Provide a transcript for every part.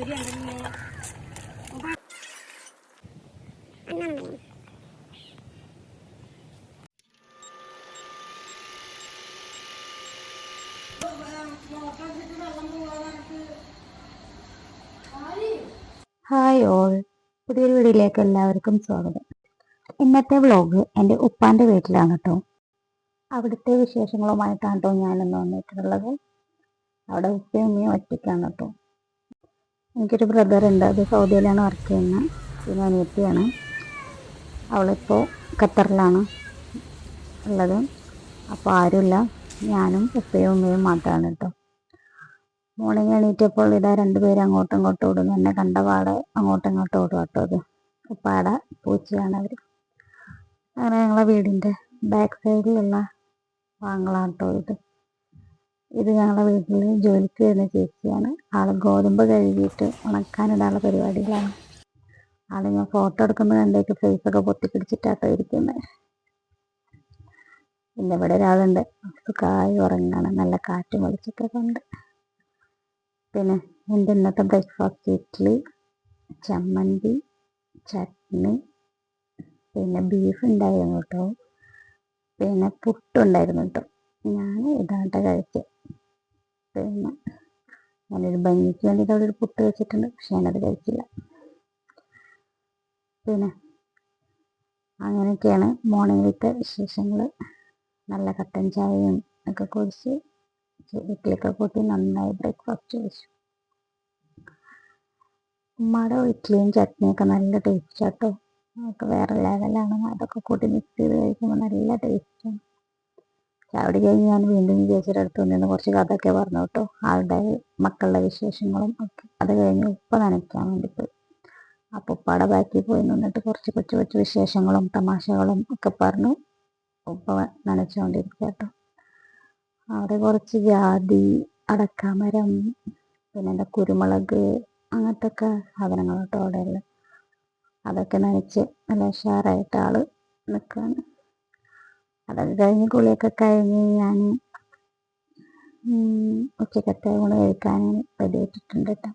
Hi all. പുതിയൊരു വീഡിയോയിലേക്ക് എല്ലാവർക്കും സ്വാഗതം. ഇന്നത്തെ വ്ളോഗ് എന്റെ ഉപ്പാന്റെ വീട്ടിലാണ് കേട്ടോ. അവിടുത്തെ വിശേഷങ്ങളുമായിട്ടാണ് കേട്ടോ ഞാനിന്ന് വന്നിട്ടുള്ളത്. അവിടെ ഉപ്പയും ഉമ്മയും ഒറ്റയ്ക്കാണ് കേട്ടോ. എനിക്കൊരു ബ്രദറുണ്ട് അത് സൗദിയിലാണ് വർക്ക് ചെയ്യുന്നത്. പിന്നെ അനിയത്തിയാണ്. അവളിപ്പോൾ ഖത്തറിലാണ് ഉള്ളത്. അപ്പോൾ ആരുമില്ല. ഞാനും ഉപ്പയും ഉമ്മയും മാത്രമാണ് കേട്ടോ. മോർണിംഗ് എണീറ്റപ്പോൾ ഇതാ രണ്ടുപേരും അങ്ങോട്ടും ഇങ്ങോട്ടും ഓടുന്നു. എന്നെ കണ്ട പാടെ അങ്ങോട്ടും ഇങ്ങോട്ടും ഓടും കേട്ടോ അത്. ഉപ്പാടെ പൂച്ചയാണ് അവർ അങ്ങനെ ഞങ്ങളെ വീടിന്റെ ബാക്ക് സൈഡിലുള്ള വാങ്ങളാണ് കേട്ടോ ഇത്. ഇത് ഞങ്ങളുടെ വീട്ടിൽ ജോലിക്ക് വരുന്ന ചേച്ചിയാണ്. ആൾ ഗോതമ്പ് കഴുകിയിട്ട് ഉണക്കാനിടാനുള്ള പരിപാടികളാണ്. ആൾ ഞാൻ ഫോട്ടോ എടുക്കുന്നത് കണ്ടേക്ക് ഫേസൊക്കെ പൊത്തിപ്പിടിച്ചിട്ടാട്ടോ ഇരിക്കുന്നത് പിന്നെ ഇവിടെ ഒരാളുണ്ട്. സുഖമായി ഉറങ്ങാണ്. നല്ല കാറ്റും വെളിച്ചൊക്കെ ഉണ്ട്. പിന്നെ എന്റെ ഇന്നത്തെ ബ്രേക്ക്ഫാസ്റ്റ് ഇഡ്ഡലി ചമ്മന്തി ചട്നി പിന്നെ ബീഫ് ഉണ്ടായിരുന്നു കേട്ടോ പിന്നെ പുട്ടുണ്ടായിരുന്നു കേട്ടോ ഞാൻ ഇതാട്ട കഴിച്ചത് പിന്നെ ഞാനൊരു ഭംഗിക്ക് വേണ്ടിയിട്ട് അവിടെ ഒരു പുട്ട് വെച്ചിട്ടുണ്ട്. പക്ഷെ ഞാനത് കഴിച്ചില്ല. പിന്നെ അങ്ങനെയൊക്കെയാണ് മോർണിംഗിലത്തെ വിശേഷങ്ങൾ നല്ല കട്ടൻ ചായയും ഒക്കെ കുടിച്ച് ഇഡ്ഡലിയൊക്കെ കൂട്ടി നന്നായി ബ്രേക്ക്ഫാസ്റ്റ് കഴിച്ചു. ഉമ്മയുടെ ഇഡ്ഡലിയും ചട്നിയൊക്കെ നല്ല ടേസ്റ്റ് കേട്ടോ അതൊക്കെ വേറെ ലെവലാണ് അതൊക്കെ കൂട്ടി മിക്സ് ചെയ്ത് കഴിക്കുമ്പോൾ നല്ല ടേസ്റ്റാണ് ചാവടി കഴിഞ്ഞ് ഞാൻ വീണ്ടും ചേച്ചിയുടെ അടുത്ത് നിന്ന് കുറച്ച് കഥയൊക്കെ പറഞ്ഞു കേട്ടോ. ആളുടെ മക്കളുടെ വിശേഷങ്ങളും ഒക്കെ. അത് കഴിഞ്ഞ് ഉപ്പ നനയ്ക്കാൻ വേണ്ടി പോയി. അപ്പോൾ ഉപ്പയുടെ ബാക്കിൽ പോയി നിന്നിട്ട് കുറച്ച് കൊച്ചു കൊച്ചു വിശേഷങ്ങളും തമാശകളും ഒക്കെ പറഞ്ഞു. ഉപ്പ നനച്ചുകൊണ്ടിരിക്കുക കേട്ടോ. അവിടെ കുറച്ച് ജാതി അടക്കാമരം പിന്നെ എന്താ കുരുമുളക് അങ്ങനത്തെ ഒക്കെ സാധനങ്ങൾ കേട്ടോ അവിടെ ഉള്ളത് അതൊക്കെ നനച്ച് നല്ല ഉഷാറായിട്ട് ആൾ നിൽക്കുകയാണ്. അതൊക്കെ കഴിഞ്ഞ് കുളിയൊക്കെ കഴിഞ്ഞ് ഞാൻ ഉച്ചക്കത്തെ ഊണ് കഴിക്കാൻ റെഡി ആയിട്ടിട്ടുണ്ട് കേട്ടോ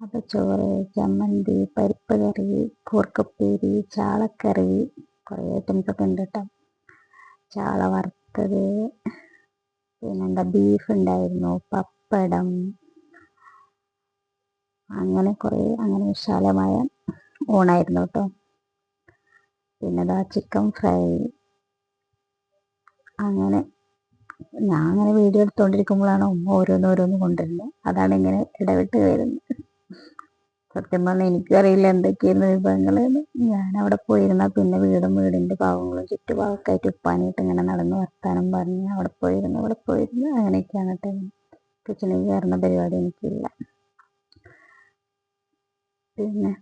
അപ്പോൾ ചോറ് ചമ്മന്തി പരിപ്പ് കറി കൂർക്കപ്പേരി ചാളക്കറി കുറേ ഐറ്റംസ് ഒക്കെ ഉണ്ട് കേട്ടോ ചാള വറുത്തത് പിന്നെന്താ ബീഫ് ഉണ്ടായിരുന്നു പപ്പടം അങ്ങനെ കുറേ അങ്ങനെ വിശാലമായ ഊണായിരുന്നു കേട്ടോ പിന്നെ ചിക്കൻ ഫ്രൈ അങ്ങനെ ഞാൻ അങ്ങനെ വീഡിയോ എടുത്തുകൊണ്ടിരിക്കുമ്പോഴാണ് ഉമ്മ ഓരോന്നോരോന്ന് കൊണ്ടുവരുന്നത് അതാണ് ഇങ്ങനെ ഇടവിട്ട് വരുന്നത് സത്യം പറഞ്ഞാൽ എനിക്കറിയില്ല എന്തൊക്കെയായിരുന്നു വിഭവങ്ങളെന്ന് ഞാൻ അവിടെ പോയിരുന്നാൽ പിന്നെ വീടും വീടിന്റെ ഭാഗങ്ങളും ചുറ്റുഭാഗമൊക്കെയായിട്ട് ഉപ്പാനായിട്ട് ഇങ്ങനെ നടന്ന് വർത്താനം പറഞ്ഞ് അവിടെ പോയിരുന്നു അവിടെ പോയിരുന്നു. അങ്ങനെയൊക്കെയാണ് കേട്ടോ കിച്ചണിൽ കയറുന്ന പരിപാടി എനിക്കില്ല. പിന്നെ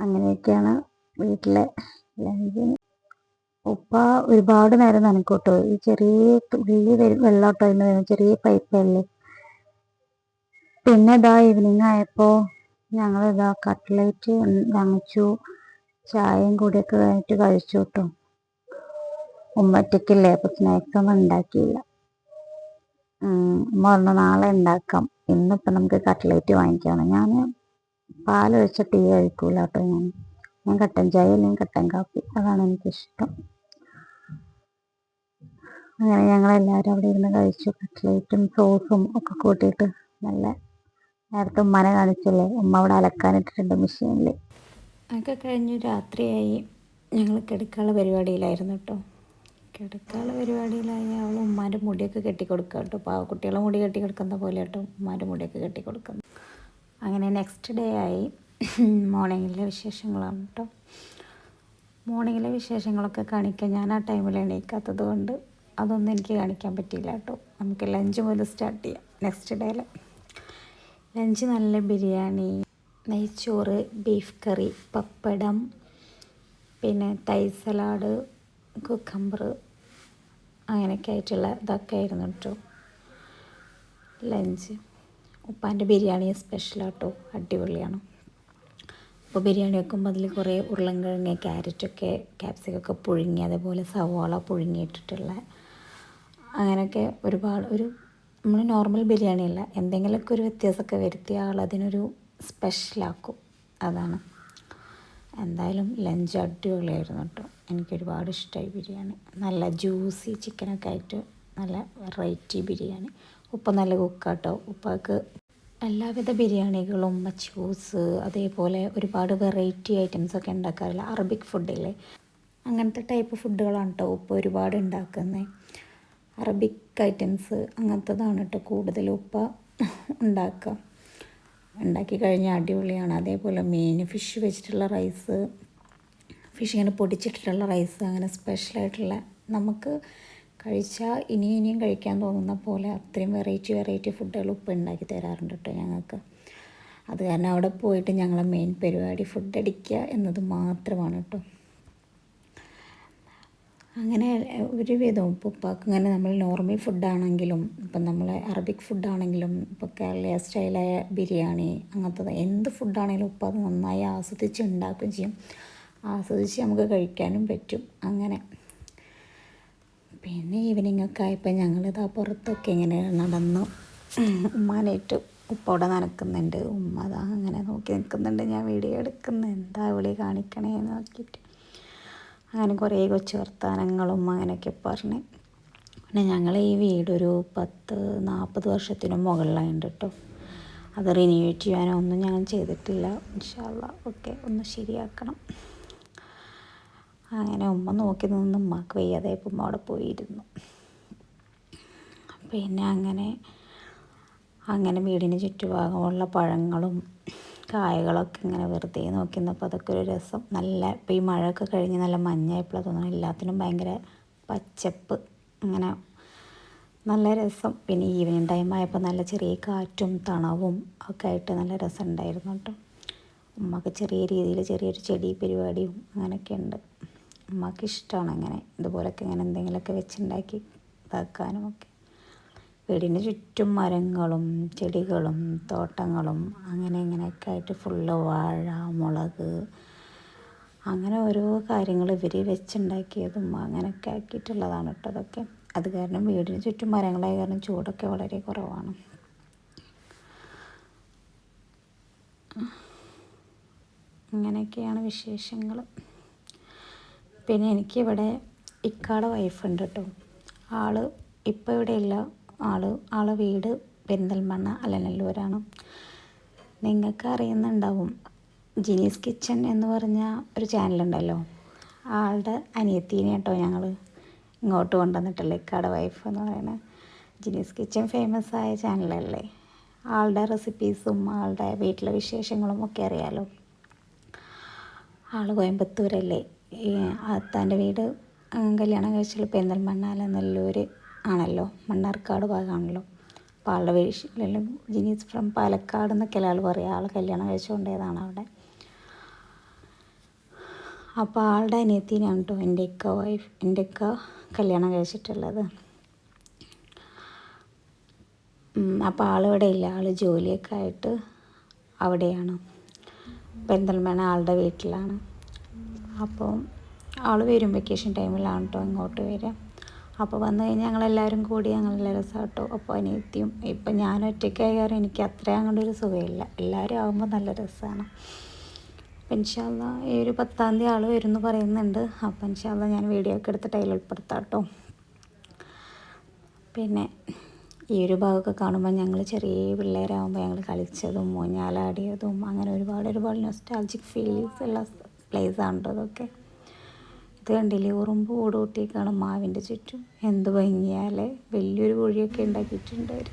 അങ്ങനെയൊക്കെയാണ് വീട്ടിലെ ലഞ്ചിന് ഉപ്പ ഒരുപാട് നേരം നനക്കൂട്ടോ. ഈ ചെറിയ തുള്ളി വെള്ളോട്ടോ എന്ന് വരുന്ന ചെറിയ പൈപ്പല്ലേ പിന്നെ ഇതാ ഈവനിങ് ആയപ്പോ ഞങ്ങൾ ഇതാ കട്ട്ലേറ്റ് വാങ്ങിച്ചു. ചായയും കൂടിയൊക്കെ കഴിഞ്ഞിട്ട് കഴിച്ചു കേട്ടോ ഉമ്മറ്റക്കില്ലേ അപ്പോൾ സ്നാക്സ് ഒന്നും ഉണ്ടാക്കിയില്ല. ഉമ്മ പറഞ്ഞു നാളെ ഉണ്ടാക്കാം. ഇന്നിപ്പോൾ നമുക്ക് കട്ട്ലേറ്റ് വാങ്ങിക്കണം ഞാൻ പാൽ ഒഴിച്ച ടീ കഴിക്കൂല കേട്ടോ ഞാൻ. ഞാൻ കട്ടൻ ചായ അല്ലെങ്കിൽ കട്ടൻ കാപ്പി അതാണ് എനിക്കിഷ്ടം. അങ്ങനെ ഞങ്ങൾ എല്ലാവരും അവിടെ ഇരുന്ന് കഴിച്ചു. കട്ട്ലേറ്റും സോസും ഒക്കെ കൂട്ടിയിട്ട് നല്ല നേരത്തെ ഉമ്മനെ കാണിച്ചല്ലേ? ഉമ്മ അവിടെ അലക്കാനിട്ടിട്ടുണ്ട് മെഷീനിൽ അതൊക്കെ കഴിഞ്ഞു രാത്രിയായി. ഞങ്ങൾ കിടക്കാനുള്ള പരിപാടിയിലായിരുന്നു കേട്ടോ കിടക്കാനുള്ള പരിപാടിയിലായി അവൾ ഉമ്മാന്റെ മുടിയൊക്കെ കെട്ടിക്കൊടുക്കുക കേട്ടോ പാവക്കുട്ടികളെ മുടി കെട്ടിക്കൊടുക്കുന്ന പോലെ കേട്ടോ ഉമ്മാന്റെ മുടിയൊക്കെ കെട്ടിക്കൊടുക്കുന്നു അങ്ങനെ നെക്സ്റ്റ് ഡേ ആയി. മോർണിംഗിലെ വിശേഷങ്ങളാണ് കേട്ടോ മോർണിംഗിലെ വിശേഷങ്ങളൊക്കെ കാണിക്കാൻ ഞാൻ ആ ടൈമിൽ എണീക്കാത്തത് കൊണ്ട് അതൊന്നും എനിക്ക് കാണിക്കാൻ പറ്റിയില്ല കേട്ടോ. നമുക്ക് ലഞ്ച് മുതൽ സ്റ്റാർട്ട് ചെയ്യാം. നെക്സ്റ്റ് ഡേയിൽ ലഞ്ച് നല്ല ബിരിയാണി നെയ്ച്ചോറ് ബീഫ് കറി പപ്പടം പിന്നെ തൈ സലാഡ് കുക്കമ്പർ അങ്ങനെയൊക്കെ ആയിട്ടുള്ള ഇതൊക്കെ ആയിരുന്നു കേട്ടോ. ലഞ്ച് ഉപ്പാന്റെ ബിരിയാണി സ്പെഷ്യലാട്ടോ അടിപൊളിയാണ്. അപ്പോൾ ബിരിയാണി വെക്കുമ്പോൾ അതിൽ കുറേ ഉരുളൻകിഴങ്ങ് ക്യാരറ്റൊക്കെ ക്യാപ്സിക്കൊക്കെ പുഴുങ്ങി അതേപോലെ സവാള പുഴുങ്ങിയിട്ടിട്ടുള്ള അങ്ങനെയൊക്കെ ഒരുപാട് ഒരു നമ്മൾ നോർമൽ ബിരിയാണി അല്ല എന്തെങ്കിലുമൊക്കെ ഒരു വ്യത്യാസമൊക്കെ വരുത്തി ആൾ അതിനൊരു സ്പെഷ്യലാക്കും. അതാണ്. എന്തായാലും ലഞ്ച് അടിപൊളിയായിരുന്നു കേട്ടോ. എനിക്ക് ഒരുപാട് ഇഷ്ടമായി ബിരിയാണി. നല്ല ജ്യൂസി ചിക്കനൊക്കെ ആയിട്ട് നല്ല വെറൈറ്റി ബിരിയാണി. ഉപ്പ നല്ല കുക്കാട്ടോ. ഉപ്പാക്ക് എല്ലാവിധ ബിരിയാണികളും മച്ചൂസ് അതേപോലെ ഒരുപാട് വെറൈറ്റി ഐറ്റംസൊക്കെ ഉണ്ടാക്കാറില്ല. അറബിക് ഫുഡില്ലേ അങ്ങനത്തെ ടൈപ്പ് ഫുഡുകളാണ് കേട്ടോ ഉപ്പ ഒരുപാട് ഉണ്ടാക്കുന്നത് അറബിക് ഐറ്റംസ് അങ്ങനത്തതാണ് കേട്ടോ കൂടുതൽ ഉപ്പ ഉണ്ടാക്കുക. ഉണ്ടാക്കി കഴിഞ്ഞാൽ അടിപൊളിയാണ്. അതേപോലെ മീൻ ഫിഷ് വെച്ചിട്ടുള്ള റൈസ് ഫിഷ് ഇങ്ങനെ പൊടിച്ചിട്ടിട്ടുള്ള റൈസ് അങ്ങനെ സ്പെഷ്യലായിട്ടുള്ള നമുക്ക് കഴിച്ചാൽ ഇനിയും ഇനിയും കഴിക്കാൻ തോന്നുന്ന പോലെ അത്രയും വെറൈറ്റി വെറൈറ്റി ഫുഡുകൾ ഉപ്പ് ഉണ്ടാക്കി തരാറുണ്ട് കേട്ടോ ഞങ്ങൾക്ക്. അത് കാരണം അവിടെ പോയിട്ട് ഞങ്ങളെ മെയിൻ പരിപാടി ഫുഡ് അടിക്കുക എന്നത് മാത്രമാണ് കേട്ടോ. അങ്ങനെ ഒരുവിധം ഉപ്പുപ്പാക്ക് ഇങ്ങനെ നമ്മൾ നോർമൽ ഫുഡാണെങ്കിലും ഇപ്പം നമ്മൾ അറബിക് ഫുഡാണെങ്കിലും ഇപ്പോൾ കേരള സ്റ്റൈലായ ബിരിയാണി അങ്ങനത്തെ എന്ത് ഫുഡാണെങ്കിലും ഉപ്പ അത് നന്നായി ആസ്വദിച്ച് ഉണ്ടാക്കുകയും ചെയ്യും. ആസ്വദിച്ച് നമുക്ക് കഴിക്കാനും പറ്റും. അങ്ങനെ. പിന്നെ ഈവനിങ് ഒക്കെ ആയപ്പോൾ ഞങ്ങളിതാ പുറത്തൊക്കെ ഇങ്ങനെ നടന്നു ഉമ്മാനായിട്ട് ഉപ്പോടെ നനക്കുന്നുണ്ട്. ഉമ്മ അതാ അങ്ങനെ നോക്കി നിൽക്കുന്നുണ്ട്. ഞാൻ വീഡിയോ എടുക്കുന്നു. എന്താ വിളി കാണിക്കണേ നോക്കിയിട്ട്. അങ്ങനെ കുറേ കൊച്ചു വർത്തമാനങ്ങളും അങ്ങനെയൊക്കെ പറഞ്ഞ്. പിന്നെ ഞങ്ങൾ ഈ വീടൊരു പത്ത് നാൽപ്പത് വർഷത്തിന് മുകളിലായിട്ട് കേട്ടോ അത് റിന്യൂവേറ്റ് ചെയ്യാനോ ഒന്നും ഞങ്ങൾ ചെയ്തിട്ടില്ല. ഇൻഷാല്ല ഓക്കെ ഒന്ന് ശരിയാക്കണം. അങ്ങനെ ഉമ്മ നോക്കി നിന്ന് ഉമ്മക്ക് വയ്യാതായപ്പോൾ ഉമ്മ അവിടെ പോയിരുന്നു. പിന്നെ അങ്ങനെ അങ്ങനെ വീടിന് ചുറ്റുഭാഗമുള്ള പഴങ്ങളും കായകളൊക്കെ ഇങ്ങനെ വെറുതെ നോക്കി നിന്നപ്പോൾ അതൊക്കെ ഒരു രസം. നല്ല ഇപ്പോൾ ഈ മഴയൊക്കെ കഴിഞ്ഞ് നല്ല മഞ്ഞായപ്പോഴാണ് തോന്നുന്നു എല്ലാത്തിനും ഭയങ്കര പച്ചപ്പ്. അങ്ങനെ നല്ല രസം. പിന്നെ ഈവനിങ് ടൈം ആയപ്പോൾ നല്ല ചെറിയ കാറ്റും തണവും ഒക്കെ ആയിട്ട് നല്ല രസം ഉണ്ടായിരുന്നു കേട്ടോ. ഉമ്മക്ക് ചെറിയ രീതിയിൽ ചെറിയൊരു ചെടി പരിപാടിയും അങ്ങനെയൊക്കെ ഉണ്ട്. ഉമ്മക്ക് ഇഷ്ടമാണ് അങ്ങനെ ഇതുപോലൊക്കെ ഇങ്ങനെ എന്തെങ്കിലുമൊക്കെ വെച്ചുണ്ടാക്കി ഇതാക്കാനും ഒക്കെ. വീടിന് ചുറ്റും മരങ്ങളും ചെടികളും തോട്ടങ്ങളും അങ്ങനെ ഇങ്ങനെയൊക്കെ ആയിട്ട് ഫുള്ള് വാഴ മുളക് അങ്ങനെ ഓരോ കാര്യങ്ങൾ ഇവർ വെച്ചുണ്ടാക്കിയതും അങ്ങനെയൊക്കെ ആക്കിയിട്ടുള്ളതാണ് കേട്ടോ അതൊക്കെ. അത് കാരണം വീടിന് ചുറ്റും മരങ്ങളായ കാരണം ചൂടൊക്കെ വളരെ കുറവാണ്. ഇങ്ങനെയൊക്കെയാണ് വിശേഷങ്ങൾ. പിന്നെ എനിക്കിവിടെ ഇക്കാടെ വൈഫുണ്ട് കേട്ടോ. ആൾ ഇപ്പോൾ ഇവിടെയില്ല. ആൾ ആളെ വീട് പെരിന്തൽമണ്ണ അലനല്ലൂരാണ് നിങ്ങൾക്ക് അറിയുന്നുണ്ടാവും ജിനീസ് കിച്ചൺ എന്ന് പറഞ്ഞ ഒരു ചാനലുണ്ടല്ലോ. ആളുടെ അനിയത്തീനെ കേട്ടോ ഞങ്ങൾ ഇങ്ങോട്ട് കൊണ്ടുവന്നിട്ടല്ലേ ഇക്കാടെ വൈഫ് എന്ന് പറയുന്നത് ജിനീസ് കിച്ചൺ ഫേമസ് ആയ ചാനലല്ലേ. ആളുടെ റെസിപ്പീസും ആളുടെ വീട്ടിലെ വിശേഷങ്ങളും ഒക്കെ അറിയാലോ. ആൾ കോയമ്പത്തൂരല്ലേ. ഈ അത്താന്റെ വീട് കല്യാണം കഴിച്ചുള്ള പെരിന്തൽമണ്ണ ആണല്ലോ. മണ്ണാർക്കാട് ഭാഗമാണല്ലോ. അപ്പോൾ ആളുടെ വീട്ടിലും ജിനീസ് ഫ്രം പാലക്കാട് എന്നൊക്കെ ആൾ പറയുക. ആൾ കല്യാണം കഴിച്ചുകൊണ്ടേതാണ് അവിടെ. അപ്പോൾ ആളുടെ അനിയത്തിനാണ് കേട്ടോ എന്റെ ഒക്കെ വൈഫ് എന്റെ ഒക്കെ കല്യാണം കഴിച്ചിട്ടുള്ളത്. അപ്പോൾ ആളിവിടെ ഇല്ല. ആൾ ജോലിയൊക്കെ ആയിട്ട് അവിടെയാണ്. പെന്തൽമേണ ആളുടെ വീട്ടിലാണ്. അപ്പോൾ ആൾ വരും വെക്കേഷൻ ടൈമിലാണ് കേട്ടോ ഇങ്ങോട്ട് വരിക. അപ്പോൾ വന്നു കഴിഞ്ഞാൽ ഞങ്ങളെല്ലാവരും കൂടി ഞങ്ങളെല്ലാ രസം കേട്ടോ അപ്പോൾ അനിയത്തിയും ഇപ്പം ഞാൻ ഒറ്റയ്ക്കായ കാരണം എനിക്ക് അത്രയും അങ്ങോട്ട് ഒരു സുഖമില്ല. എല്ലാവരും ആകുമ്പോൾ നല്ല രസമാണ് അപ്പം ഇൻഷാല്ല ഈ ഒരു പത്താം തീയതി ആൾ വരുമെന്ന് പറയുന്നുണ്ട്. അപ്പം ഇൻഷാല്ല ഞാൻ വീഡിയോ ഒക്കെ എടുത്തിട്ട് ഉൾപ്പെടുത്താം കേട്ടോ പിന്നെ ഈ ഒരു ഭാഗമൊക്കെ കാണുമ്പോൾ ഞങ്ങൾ ചെറിയ പിള്ളേരാകുമ്പോൾ ഞങ്ങൾ കളിച്ചതും മോഞ്ഞാലാടിയതും അങ്ങനെ ഒരുപാട് ഒരുപാട് നൊസ്റ്റാൾജിക് ഫീലിങ്സ് ഉള്ള പ്ലേസാണ് കേട്ടോ അതൊക്കെ. ഇത് കണ്ടില്ലേ? ഉറുമ്പ് കൂട് കൂട്ടിയേക്കാണ് മാവിന്റെ ചുറ്റും. എന്ത് ഭംഗിയാലേ വലിയൊരു കുഴിയൊക്കെ ഉണ്ടാക്കിയിട്ടുണ്ട് അവർ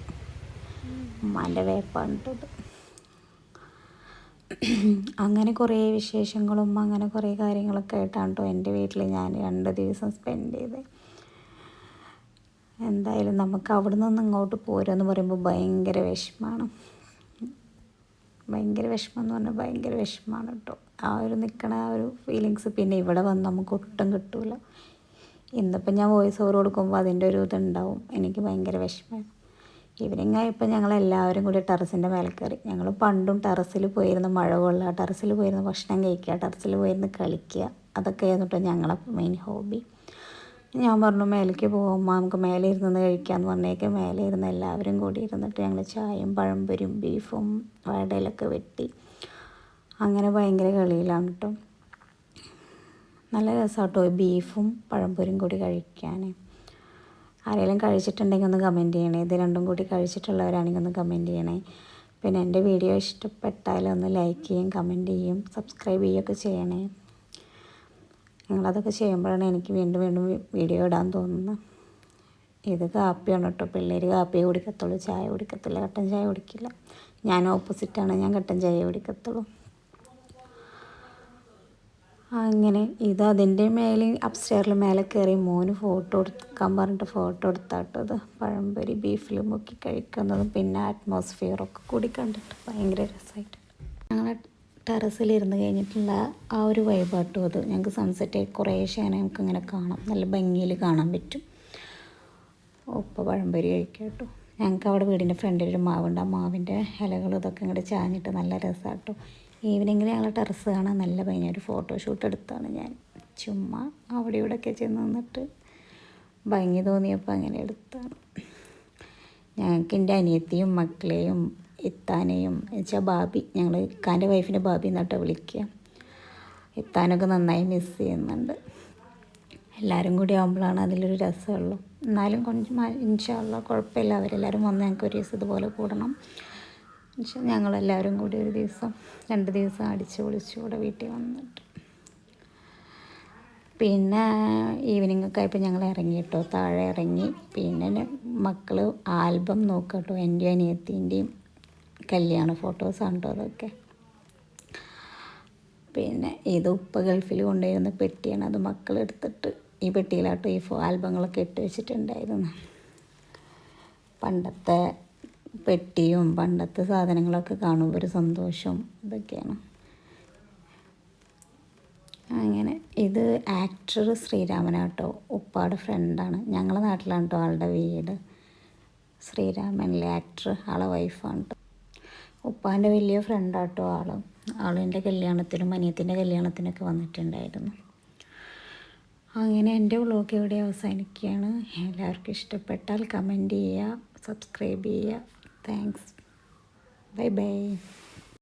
ഉമ്മാന്റെ അങ്ങനെ കുറേ വിശേഷങ്ങളും അങ്ങനെ കുറേ കാര്യങ്ങളൊക്കെ ആയിട്ടാണ് കേട്ടോ എന്റെ വീട്ടിൽ ഞാൻ രണ്ട് ദിവസം സ്പെൻഡ് ചെയ്തത് എന്തായാലും നമുക്ക് അവിടെ നിന്ന് ഇങ്ങോട്ട് പോരുമെന്ന് പറയുമ്പോൾ ഭയങ്കര വിഷമമാണ് ഭയങ്കര വിഷമം എന്ന് പറഞ്ഞാൽ ഭയങ്കര വിഷമമാണ് കേട്ടോ ആ ഒരു നിൽക്കണ ആ ഒരു ഫീലിങ്സ് പിന്നെ ഇവിടെ വന്ന് നമുക്ക് ഒട്ടും കിട്ടൂല. ഇന്നിപ്പം ഞാൻ വോയിസ് ഓവർ കൊടുക്കുമ്പോൾ അതിന്റെ ഒരു ഇതുണ്ടാവും. എനിക്ക് ഭയങ്കര വിഷമമാണ് ഈവനിങ് ആയപ്പോൾ ഞങ്ങൾ എല്ലാവരും കൂടി ടെറസിന്റെ മേലെ കയറി ഞങ്ങൾ പണ്ടും ടെറസിൽ പോയിരുന്ന് മഴ കൊള്ളുക ടെറസിൽ പോയിരുന്ന് ഭക്ഷണം കഴിക്കുക ടെറസിൽ പോയിരുന്ന് കളിക്കുക. അതൊക്കെ ആയിരുന്നു കേട്ടോ ഞങ്ങളെ മെയിൻ ഹോബി ഞാൻ പറഞ്ഞു മേലേക്ക് പോകുമ്പോൾ നമുക്ക് മേലെ ഇരുന്ന് കഴിക്കാമെന്ന് പറഞ്ഞേക്ക്. മേലെ ഇരുന്ന് എല്ലാവരും കൂടി ഇരുന്നിട്ട് ഞങ്ങൾ ചായയും പഴംപൊരിയും ബീഫും വടയിലൊക്കെ വെട്ടി. അങ്ങനെ ഭയങ്കര കളിയിലാണ് കേട്ടോ നല്ല രസമാട്ടോ ബീഫും പഴംപൊരിയും കൂടി കഴിക്കാൻ. ആരെങ്കിലും കഴിച്ചിട്ടുണ്ടെങ്കിൽ ഒന്ന് കമന്റ് ചെയ്യണേ. ഇത് രണ്ടും കൂടി കഴിച്ചിട്ടുള്ളവരാണെങ്കിൽ ഒന്ന് കമന്റ് ചെയ്യണേ. പിന്നെ എന്റെ വീഡിയോ ഇഷ്ടപ്പെട്ടാൽ ഒന്ന് ലൈക്ക് ചെയ്യും കമന്റ് ചെയ്യും സബ്സ്ക്രൈബ് ചെയ്യുകയൊക്കെ ചെയ്യണേ. നിങ്ങളതൊക്കെ ചെയ്യുമ്പോഴാണ് എനിക്ക് വീണ്ടും വീണ്ടും വീഡിയോ ഇടാൻ തോന്നുന്നത്. ഇത് കാപ്പിയാണ് കേട്ടോ. പിള്ളേർ കാപ്പിയെ കുടിക്കത്തുള്ളൂ. ചായ കുടിക്കത്തില്ല. കട്ടൻ ചായ കുടിക്കില്ല. ഞാൻ ഓപ്പോസിറ്റാണ് ഞാൻ കട്ടൻ ചായ കുടിക്കത്തുള്ളൂ. അങ്ങനെ ഇത് അതിന്റെ മേലെ അപ്സ്റ്റെയറിൽ മേലെ കയറി മോന് ഫോട്ടോ എടുക്കാൻ പറഞ്ഞിട്ട് ഫോട്ടോ എടുത്താട്ടത് പഴംപൊരി ബീഫിൽ മുക്കി കഴിക്കുന്നതും പിന്നെ അറ്റ്മോസ്ഫിയറൊക്കെ കൂടി കണ്ടിട്ട് ഭയങ്കര രസമായിട്ട്. ടെറസിലിരുന്ന് കഴിഞ്ഞിട്ടുള്ള ആ ഒരു വൈബാട്ടും അത്. ഞങ്ങൾക്ക് സൺസെറ്റ് കുറേ ശേനം നമുക്ക് ഇങ്ങനെ കാണാം. നല്ല ഭംഗിയിൽ കാണാൻ പറ്റും. ഉപ്പ പഴംപൊരി കഴിക്കാം കേട്ടോ ഞങ്ങൾക്ക് അവിടെ വീടിന്റെ ഫ്രണ്ടിൽ ഒരു മാവുണ്ട്. ആ മാവിന്റെ ഇലകൾ ഇതൊക്കെ ഇങ്ങോട്ട് ചാഞ്ഞിട്ട് നല്ല രസമാട്ടോ ഈവനിങ്ങിൽ ഞങ്ങൾ ടെറസ് കാണാൻ നല്ല ഭംഗി ഒരു ഫോട്ടോഷൂട്ട് എടുത്താണ് ഞാൻ. ചുമ്മാ അവിടെ ഇവിടെയൊക്കെ ചെന്ന് നിന്നിട്ട് ഭംഗി തോന്നിയപ്പോൾ അങ്ങനെ എടുത്താണ്. ഞങ്ങൾക്ക് എന്റെ അനിയത്തിയും മക്കളെയും ഇത്താനെയും വെച്ചാൽ ബാബി ഞങ്ങൾ ഇക്കാന്റെ വൈഫിനെ ബാബി എന്നിട്ട് വിളിക്കുക. എത്താനൊക്കെ നന്നായി മിസ് ചെയ്യുന്നുണ്ട്. എല്ലാവരും കൂടി ആകുമ്പോഴാണ് അതിലൊരു രസമുള്ളൂ. എന്നാലും കുറച്ച് ഇൻഷാള്ള കുഴപ്പമില്ല. അവരെല്ലാവരും വന്ന് ഞങ്ങൾക്ക് ഒരു ദിവസം ഇതുപോലെ കൂടണം. പക്ഷെ ഞങ്ങളെല്ലാവരും കൂടി ഒരു ദിവസം രണ്ട് ദിവസം അടിച്ച് പൊളിച്ച് കൂടെ വീട്ടിൽ വന്നിട്ട്. പിന്നെ ഈവനിങ് ഒക്കെ ആയപ്പോൾ ഞങ്ങൾ ഇറങ്ങി കേട്ടോ. താഴെ ഇറങ്ങി. പിന്നെ മക്കൾ ആൽബം നോക്കാം കേട്ടോ അനിയത്തിന്റെയും കല്യാണ ഫോട്ടോസാണ് കേട്ടോ അതൊക്കെ. പിന്നെ ഇത് ഉപ്പ ഗൾഫിൽ കൊണ്ടുവരുന്ന പെട്ടിയാണ്. അത് മക്കൾ എടുത്തിട്ട് ഈ പെട്ടിയിലാട്ടോ ഈ ഫോ ആൽബങ്ങളൊക്കെ ഇട്ട് വെച്ചിട്ടുണ്ടായിരുന്നു. പണ്ടത്തെ പെട്ടിയും പണ്ടത്തെ സാധനങ്ങളൊക്കെ കാണുമ്പോൾ ഒരു സന്തോഷം. ഇതൊക്കെയാണ്. അങ്ങനെ ഇത് ആക്ടർ ശ്രീരാമനാട്ടോ ഉപ്പാട് ഫ്രണ്ടാണ് ഞങ്ങളുടെ നാട്ടിലാണ് കേട്ടോ ആളുടെ വീട്. ശ്രീരാമനിലെ ആക്ടർ ആളെ വൈഫാണ് കേട്ടോ ഉപ്പാന്റെ വലിയ ഫ്രണ്ടാട്ടോ ആൾ ആളിന്റെ കല്യാണത്തിനും അനിയത്തിന്റെ കല്യാണത്തിനൊക്കെ വന്നിട്ടുണ്ടായിരുന്നു. അങ്ങനെ എന്റെ വ്ളോഗ് ഇവിടെ അവസാനിക്കുകയാണ്. എല്ലാവർക്കും ഇഷ്ടപ്പെട്ടാൽ കമന്റ് ചെയ്യുക സബ്സ്ക്രൈബ് ചെയ്യുക. താങ്ക്സ്. Bye bye.